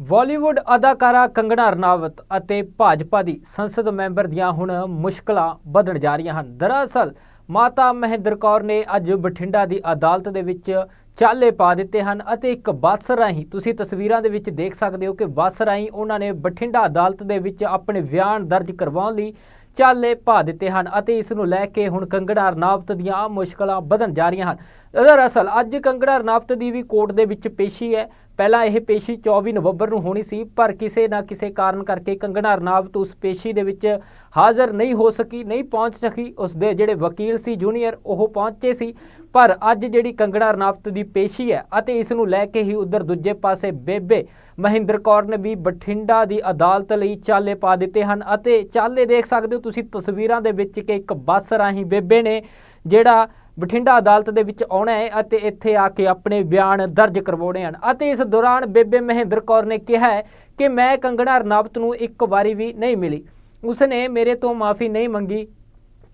ਬਾਲੀਵੁੱਡ ਅਦਾਕਾਰਾ ਕੰਗਣਾ ਰਣਾਵਤ ਅਤੇ ਭਾਜਪਾ ਦੀ ਸੰਸਦ ਮੈਂਬਰ ਦੀਆਂ ਹੁਣ ਮੁਸ਼ਕਲਾਂ ਵਧਣ ਜਾ ਰਹੀਆਂ ਹਨ। ਦਰਅਸਲ, ਮਾਤਾ ਮਹਿੰਦਰ ਕੌਰ ਨੇ ਅੱਜ ਬਠਿੰਡਾ ਦੀ ਅਦਾਲਤ ਦੇ ਵਿੱਚ ਚਾਲੇ ਪਾ ਦਿੱਤੇ ਹਨ ਅਤੇ ਇੱਕ ਬੱਸ ਰਾਹੀਂ, ਤੁਸੀਂ ਤਸਵੀਰਾਂ ਦੇ ਵਿੱਚ ਦੇਖ ਸਕਦੇ ਹੋ ਕਿ ਬੱਸ ਰਾਹੀਂ ਉਹਨਾਂ ਨੇ ਬਠਿੰਡਾ ਅਦਾਲਤ ਦੇ ਵਿੱਚ ਆਪਣੇ ਬਿਆਨ ਦਰਜ ਕਰਵਾਉਣ ਲਈ ਚਾਲੇ ਪਾ ਦਿੱਤੇ ਹਨ ਅਤੇ ਇਸ ਨੂੰ ਲੈ ਕੇ ਹੁਣ ਕੰਗਣਾ ਰਣਾਵਤ ਦੀਆਂ ਮੁਸ਼ਕਲਾਂ ਵਧਣ ਜਾ ਰਹੀਆਂ ਹਨ। ਦਰਅਸਲ, ਅੱਜ ਕੰਗਣਾ ਰਣਾਵਤ ਦੀ ਵੀ ਕੋਰਟ ਦੇ ਵਿੱਚ ਪੇਸ਼ੀ ਹੈ। ਪਹਿਲਾਂ ਇਹ ਪੇਸ਼ੀ 24 ਨਵੰਬਰ ਨੂੰ ਹੋਣੀ ਸੀ, ਪਰ ਕਿਸੇ ਨਾ ਕਿਸੇ ਕਾਰਨ ਕਰਕੇ ਕੰਗਣਾ ਰਣਾਵਤ ਉਸ ਪੇਸ਼ੀ ਦੇ ਵਿੱਚ ਹਾਜ਼ਰ ਨਹੀਂ ਹੋ ਸਕੀ, ਨਹੀਂ ਪਹੁੰਚ ਸਕੀ। ਉਸ ਦੇ ਜਿਹੜੇ ਵਕੀਲ ਸੀ, ਜੂਨੀਅਰ, ਉਹ ਪਹੁੰਚੇ ਸੀ। ਪਰ ਅੱਜ ਜਿਹੜੀ ਕੰਗਣਾ ਰਣਾਵਤ ਦੀ ਪੇਸ਼ੀ ਹੈ ਅਤੇ ਇਸ ਨੂੰ ਲੈ ਕੇ ਹੀ ਉਧਰ ਦੂਜੇ ਪਾਸੇ ਬੇਬੇ ਮਹਿੰਦਰ ਕੌਰ ਨੇ ਵੀ ਬਠਿੰਡਾ ਦੀ ਅਦਾਲਤ ਲਈ ਚਾਲੇ ਪਾ ਦਿੱਤੇ ਹਨ ਅਤੇ ਚਾਲੇ ਦੇਖ ਸਕਦੇ ਹੋ ਤੁਸੀਂ ਤਸਵੀਰਾਂ ਦੇ ਵਿੱਚ ਕਿ ਇੱਕ ਬੱਸ ਰਾਹੀਂ ਬੇਬੇ ਨੇ ਜਿਹੜਾ ਬਠਿੰਡਾ ਅਦਾਲਤ ਦੇ ਵਿੱਚ ਆਉਣਾ ਹੈ ਅਤੇ ਇੱਥੇ ਆ ਕੇ ਆਪਣੇ ਬਿਆਨ ਦਰਜ ਕਰਵਾਉਣੇ ਹਨ। ਅਤੇ ਇਸ ਦੌਰਾਨ ਬੇਬੇ ਮਹਿੰਦਰ ਕੌਰ ਨੇ ਕਿਹਾ ਹੈ ਕਿ ਮੈਂ ਕੰਗਣਾ ਰਣਾਵਤ ਨੂੰ ਇੱਕ ਵਾਰੀ ਵੀ ਨਹੀਂ ਮਿਲੀ। ਉਸਨੇ ਮੇਰੇ ਤੋਂ ਮਾਫੀ ਨਹੀਂ ਮੰਗੀ।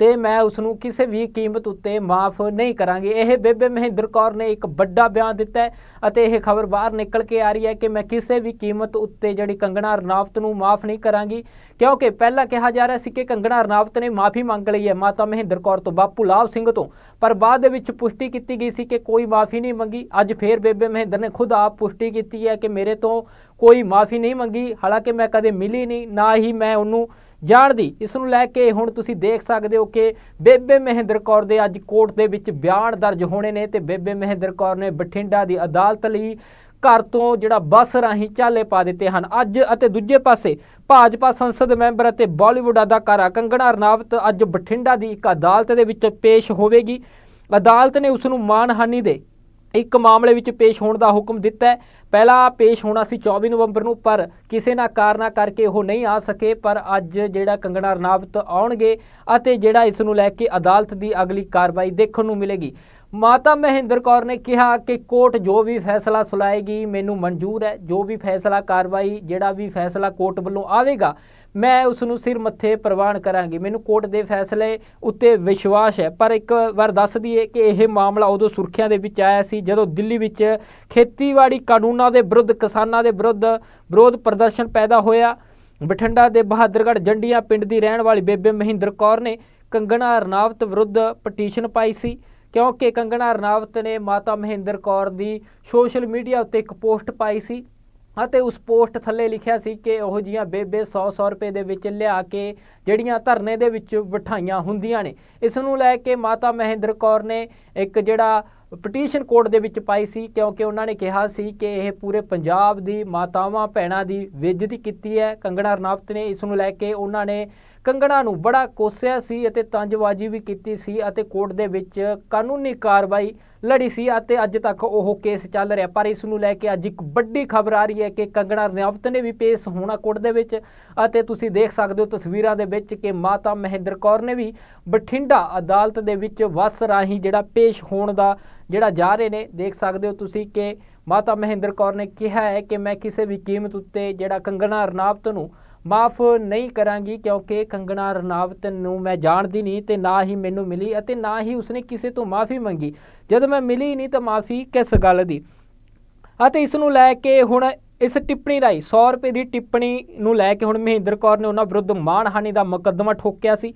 ਤੇ ਮੈਂ ਉਸ ਨੂੰ ਕਿਸੇ ਵੀ ਕੀਮਤ ਉੱਤੇ ਮਾਫ ਨਹੀਂ ਕਰਾਂਗੀ। ਇਹ ਬੇਬੇ ਮਹਿੰਦਰ ਕੌਰ ਨੇ ਇੱਕ ਵੱਡਾ ਬਿਆਨ ਦਿੱਤਾ ਹੈ ਅਤੇ ਇਹ ਖਬਰ ਬਾਹਰ ਨਿਕਲ ਕੇ ਆ ਰਹੀ ਹੈ ਕਿ ਮੈਂ ਕਿਸੇ ਵੀ ਕੀਮਤ ਉੱਤੇ ਜਿਹੜੀ ਕੰਗਣਾ ਰਣਾਵਤ ਨੂੰ ਮਾਫ ਨਹੀਂ ਕਰਾਂਗੀ, ਕਿਉਂਕਿ ਪਹਿਲਾਂ ਕਿਹਾ ਜਾ ਰਿਹਾ ਸੀ ਕਿ ਕੰਗਣਾ ਰਣਾਵਤ ਨੇ ਮਾਫੀ ਮੰਗ ਲਈ ਹੈ ਮਾਤਾ ਮਹਿੰਦਰ ਕੌਰ ਤੋਂ, ਬਾਪੂ ਲਾਭ ਸਿੰਘ ਤੋਂ। ਪਰ ਬਾਅਦ ਦੇ ਵਿੱਚ ਪੁਸ਼ਟੀ ਕੀਤੀ ਗਈ ਸੀ ਕਿ ਕੋਈ ਮਾਫੀ ਨਹੀਂ ਮੰਗੀ। ਅੱਜ ਫੇਰ ਬੇਬੇ ਮਹਿੰਦਰ ਨੇ ਖੁਦ ਆਪ ਪੁਸ਼ਟੀ ਕੀਤੀ ਹੈ ਕਿ ਮੇਰੇ ਤੋਂ ਕੋਈ ਮਾਫੀ ਨਹੀਂ ਮੰਗੀ। ਹਾਲਾਂਕਿ ਮੈਂ ਕਦੇ ਮਿਲੀ ਨਹੀਂ, ਨਾ ਹੀ ਮੈਂ ਉਹਨੂੰ ਜਾਣ ਦੀ ਇਸ ਨੂੰ ਲੈ ਕੇ ਹੁਣ ਤੁਸੀਂ ਦੇਖ ਸਕਦੇ ਹੋ ਕਿ ਬੇਬੇ ਮਹਿੰਦਰ ਕੌਰ ਦੇ ਅੱਜ ਕੋਰਟ ਦੇ ਵਿੱਚ ਬਿਆਨ ਦਰਜ ਹੋਣੇ ਨੇ ਤੇ ਬੇਬੇ ਮਹਿੰਦਰ ਕੌਰ ਨੇ ਬਠਿੰਡਾ ਦੀ ਅਦਾਲਤ ਲਈ ਘਰ ਤੋਂ ਜਿਹੜਾ ਬੱਸ ਰਾਹੀਂ ਚਾਲੇ ਪਾ ਦਿੱਤੇ ਹਨ। ਅੱਜ ਅਤੇ ਦੂਜੇ ਪਾਸੇ ਭਾਜਪਾ ਸੰਸਦ ਮੈਂਬਰ ਅਤੇ ਬਾਲੀਵੁੱਡ ਅਦਾਕਾਰਾ ਕੰਗਣਾ ਰਣਾਵਤ ਅੱਜ ਬਠਿੰਡਾ ਦੀ ਇੱਕ ਅਦਾਲਤ ਦੇ ਵਿੱਚ ਪੇਸ਼ ਹੋਵੇਗੀ। ਅਦਾਲਤ ਨੇ ਉਸ ਨੂੰ ਮਾਨਹਾਨੀ ਦੇ ਇੱਕ ਮਾਮਲੇ ਵਿੱਚ ਪੇਸ਼ ਹੋਣ ਦਾ ਹੁਕਮ ਦਿੱਤਾ ਹੈ। ਪਹਿਲਾਂ ਪੇਸ਼ ਹੋਣਾ ਸੀ 24 ਨਵੰਬਰ ਨੂੰ, ਪਰ ਕਿਸੇ ਨਾ ਕਾਰਨਾ ਕਰਕੇ ਉਹ ਨਹੀਂ ਆ ਸਕੇ। ਪਰ ਅੱਜ ਜਿਹੜਾ ਕੰਗਣਾ ਰਣਾਵਤ ਆਉਣਗੇ ਅਤੇ ਜਿਹੜਾ ਇਸ ਨੂੰ ਲੈ ਕੇ ਅਦਾਲਤ ਦੀ ਅਗਲੀ ਕਾਰਵਾਈ ਦੇਖਣ ਨੂੰ ਮਿਲੇਗੀ। ਮਾਤਾ ਮਹਿੰਦਰ ਕੌਰ ਨੇ ਕਿਹਾ ਕਿ ਕੋਰਟ ਜੋ ਵੀ ਫੈਸਲਾ ਸੁਣਾਏਗੀ ਮੈਨੂੰ ਮਨਜ਼ੂਰ ਹੈ। ਜੋ ਵੀ ਫੈਸਲਾ ਕਾਰਵਾਈ, ਜਿਹੜਾ ਵੀ ਫੈਸਲਾ ਕੋਰਟ ਵੱਲੋਂ ਆਵੇਗਾ ਮੈਂ ਉਸ ਨੂੰ ਸਿਰ ਮੱਥੇ ਪ੍ਰਵਾਨ ਕਰਾਂਗੀ। ਮੈਨੂੰ ਕੋਰਟ ਦੇ ਫੈਸਲੇ ਉੱਤੇ ਵਿਸ਼ਵਾਸ ਹੈ। ਪਰ ਇੱਕ ਵਾਰ ਦੱਸ ਦਈਏ ਕਿ ਇਹ ਮਾਮਲਾ ਉਦੋਂ ਸੁਰਖੀਆਂ ਦੇ ਵਿੱਚ ਆਇਆ ਸੀ, ਜਦੋਂ ਦਿੱਲੀ ਵਿੱਚ ਖੇਤੀਬਾੜੀ ਕਾਨੂੰਨਾਂ ਦੇ ਵਿਰੁੱਧ, ਕਿਸਾਨਾਂ ਦੇ ਵਿਰੁੱਧ ਵਿਰੋਧ ਪ੍ਰਦਰਸ਼ਨ ਪੈਦਾ ਹੋਇਆ। ਬਠਿੰਡਾ ਦੇ ਬਹਾਦਰਗੜ੍ਹ ਜੰਡੀਆਂ ਪਿੰਡ ਦੀ ਰਹਿਣ ਵਾਲੀ ਬੇਬੇ ਮਹਿੰਦਰ ਕੌਰ ਨੇ ਕੰਗਣਾ ਰਣਾਵਤ ਵਿਰੁੱਧ ਪਟੀਸ਼ਨ ਪਾਈ ਸੀ, ਕਿਉਂਕਿ ਕੰਗਣਾ ਰਣਾਵਤ ਨੇ ਮਾਤਾ ਮਹਿੰਦਰ ਕੌਰ ਦੀ ਸੋਸ਼ਲ ਮੀਡੀਆ ਉੱਤੇ ਇੱਕ ਪੋਸਟ ਪਾਈ ਸੀ। ਅਤੇ ਉਸ ਪੋਸਟ ਥੱਲੇ ਲਿਖਿਆ ਸੀ ਕਿ ਉਹ ਜੀਆਂ ਬੇਬੇ 100-100 ਰੁਪਏ ਦੇ ਵਿੱਚ ਲਿਆ ਕੇ ਜਿਹੜੀਆਂ ਧਰਨੇ ਦੇ ਵਿੱਚ ਬਿਠਾਈਆਂ ਹੁੰਦੀਆਂ ਨੇ। ਇਸ ਨੂੰ ਲੈ ਕੇ ਮਾਤਾ ਮਹਿੰਦਰ ਕੌਰ ਨੇ ਇੱਕ ਜਿਹੜਾ ਪਟੀਸ਼ਨ ਕੋਰਟ ਦੇ ਵਿੱਚ ਪਾਈ ਸੀ, ਕਿਉਂਕਿ ਉਹਨਾਂ ਨੇ ਕਿਹਾ ਸੀ ਕਿ ਇਹ ਪੂਰੇ ਪੰਜਾਬ ਦੀ ਮਾਤਾਵਾਂ, ਭੈਣਾਂ ਦੀ ਬੇਇੱਜ਼ਤੀ ਕੀਤੀ ਹੈ। ਕੰਗਣਾ ਰਣਾਵਤ ਨੇ ਇਸ ਨੂੰ ਲੈ ਕੇ ਉਹਨਾਂ ਨੇ ਕੰਗਣਾ ਨੂੰ ਬੜਾ ਕੋਸਿਆ ਸੀ ਅਤੇ ਤੰਜਬਾਜ਼ੀ ਵੀ ਕੀਤੀ ਸੀ ਅਤੇ ਕੋਰਟ ਦੇ ਵਿੱਚ ਕਾਨੂੰਨੀ ਕਾਰਵਾਈ ਲੜੀ ਸੀ ਅਤੇ ਅੱਜ ਤੱਕ ਉਹ ਕੇਸ ਚੱਲ ਰਿਹਾ। ਪਰ ਇਸ ਨੂੰ ਲੈ ਕੇ ਅੱਜ ਇੱਕ ਵੱਡੀ ਖਬਰ ਆ ਰਹੀ ਹੈ ਕਿ ਕੰਗਣਾ ਰਣਾਵਤ ਨੇ ਵੀ ਪੇਸ਼ ਹੋਣਾ ਕੋਰਟ ਦੇ ਵਿੱਚ ਅਤੇ ਤੁਸੀਂ ਦੇਖ ਸਕਦੇ ਹੋ ਤਸਵੀਰਾਂ ਦੇ ਵਿੱਚ ਕਿ ਮਾਤਾ ਮਹਿੰਦਰ ਕੌਰ ਨੇ ਵੀ ਬਠਿੰਡਾ ਅਦਾਲਤ ਦੇ ਵਿੱਚ ਵਸ ਰਾਹੀਂ ਜਿਹੜਾ ਪੇਸ਼ ਹੋਣ ਦਾ ਜਿਹੜਾ ਜਾ ਰਹੇ ਨੇ, ਦੇਖ ਸਕਦੇ ਹੋ ਤੁਸੀਂ ਕਿ ਮਾਤਾ ਮਹਿੰਦਰ ਕੌਰ ਨੇ ਕਿਹਾ ਹੈ ਕਿ ਮੈਂ ਕਿਸੇ ਵੀ ਕੀਮਤ ਉੱਤੇ ਜਿਹੜਾ ਕੰਗਣਾ ਰਣਾਵਤ ਨੂੰ ਮਾਫ ਨਹੀਂ ਕਰਾਂਗੀ ਕਿਉਂਕਿ ਕੰਗਣਾ ਰਣਾਵਤ ਨੂੰ ਮੈਂ ਜਾਣਦੀ ਨਹੀਂ ਤੇ ਨਾ ਹੀ ਮੈਨੂੰ ਮਿਲੀ ਅਤੇ ਨਾ ਹੀ ਉਸਨੇ ਕਿਸੇ ਤੋਂ ਮਾਫੀ ਮੰਗੀ। ਜਦੋਂ ਮੈਂ ਮਿਲੀ ਨਹੀਂ ਤਾਂ ਮਾਫੀ ਕਿਸ ਗੱਲ ਦੀ? ਅਤੇ ਇਸ ਨੂੰ ਲੈ ਕੇ ਹੁਣ ਇਸ ਟਿੱਪਣੀ ਰਾਈ 100 ਰੁਪਏ ਦੀ ਟਿੱਪਣੀ ਨੂੰ ਲੈ ਕੇ ਹੁਣ ਮਹਿੰਦਰ ਕੌਰ ਨੇ ਉਹਨਾਂ ਵਿਰੁੱਧ ਮਾਣਹਾਨੀ ਦਾ ਮੁਕੱਦਮਾ ਠੋਕਿਆ ਸੀ।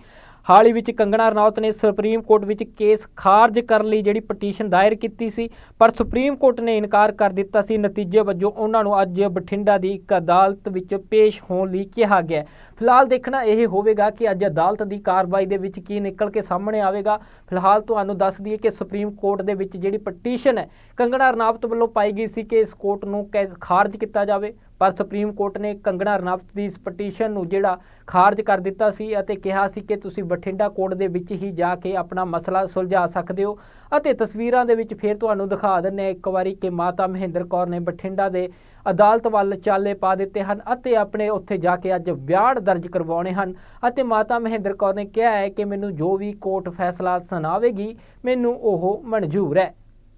ਹਾਲ ਹੀ ਵਿੱਚ ਕੰਗਣਾ ਰਣਾਵਤ ਨੇ ਸੁਪਰੀਮ ਕੋਰਟ ਵਿੱਚ ਕੇਸ ਖਾਰਜ ਕਰਨ ਲਈ ਜਿਹੜੀ ਪਟੀਸ਼ਨ ਦਾਇਰ ਕੀਤੀ ਸੀ, ਪਰ ਸੁਪਰੀਮ ਕੋਰਟ ਨੇ ਇਨਕਾਰ ਕਰ ਦਿੱਤਾ ਸੀ। ਨਤੀਜੇ ਵਜੋਂ ਉਹਨਾਂ ਨੂੰ ਅੱਜ ਬਠਿੰਡਾ ਦੀ ਇੱਕ ਅਦਾਲਤ ਵਿੱਚ ਪੇਸ਼ ਹੋਣ ਲਈ ਕਿਹਾ ਗਿਆ ਫਿਲਹਾਲ ਦੇਖਣਾ ਇਹ ਹੋਵੇਗਾ ਕਿ ਅੱਜ ਅਦਾਲਤ ਦੀ ਕਾਰਵਾਈ ਦੇ ਵਿੱਚ ਕੀ ਨਿਕਲ ਕੇ ਸਾਹਮਣੇ ਆਵੇਗਾ। ਫਿਲਹਾਲ ਤੁਹਾਨੂੰ ਦੱਸ ਦਈਏ ਕਿ ਸੁਪਰੀਮ ਕੋਰਟ ਦੇ ਵਿੱਚ ਜਿਹੜੀ ਪਟੀਸ਼ਨ ਹੈ, ਕੰਗਣਾ ਰਣਾਵਤ ਵੱਲੋਂ ਪਾਈ ਗਈ ਸੀ ਕਿ ਇਸ ਕੋਰਟ ਨੂੰ ਕੈ- ਖਾਰਜ ਕੀਤਾ ਜਾਵੇ। ਪਰ ਸੁਪਰੀਮ ਕੋਰਟ ਨੇ ਕੰਗਣਾ ਰਣਾਵਤ ਦੀ ਇਸ ਪਟੀਸ਼ਨ ਨੂੰ ਜਿਹੜਾ ਖਾਰਜ ਕਰ ਦਿੱਤਾ ਸੀ ਅਤੇ ਕਿਹਾ ਸੀ ਕਿ ਤੁਸੀਂ ਬਠਿੰਡਾ ਕੋਰਟ ਦੇ ਵਿੱਚ ਹੀ ਜਾ ਕੇ ਆਪਣਾ ਮਸਲਾ ਸੁਲਝਾ ਸਕਦੇ ਹੋ ਅਤੇ ਤਸਵੀਰਾਂ ਦੇ ਵਿੱਚ ਫਿਰ ਤੁਹਾਨੂੰ ਦਿਖਾ ਦਿੰਨੇ ਇੱਕ ਵਾਰੀ ਕਿ ਮਾਤਾ ਮਹਿੰਦਰ ਕੌਰ ਨੇ ਬਠਿੰਡਾ ਦੇ ਅਦਾਲਤ ਵੱਲ ਚਾਲੇ ਪਾ ਦਿੱਤੇ ਹਨ ਅਤੇ ਆਪਣੇ ਉੱਥੇ ਜਾ ਕੇ ਅੱਜ ਬਿਆਨ ਦਰਜ ਕਰਵਾਉਣੇ ਹਨ ਅਤੇ ਮਾਤਾ ਮਹਿੰਦਰ ਕੌਰ ਨੇ ਕਿਹਾ ਹੈ ਕਿ ਮੈਨੂੰ ਜੋ ਵੀ ਕੋਰਟ ਫੈਸਲਾ ਸੁਣਾਵੇਗੀ, ਮੈਨੂੰ ਉਹ ਮਨਜ਼ੂਰ ਹੈ।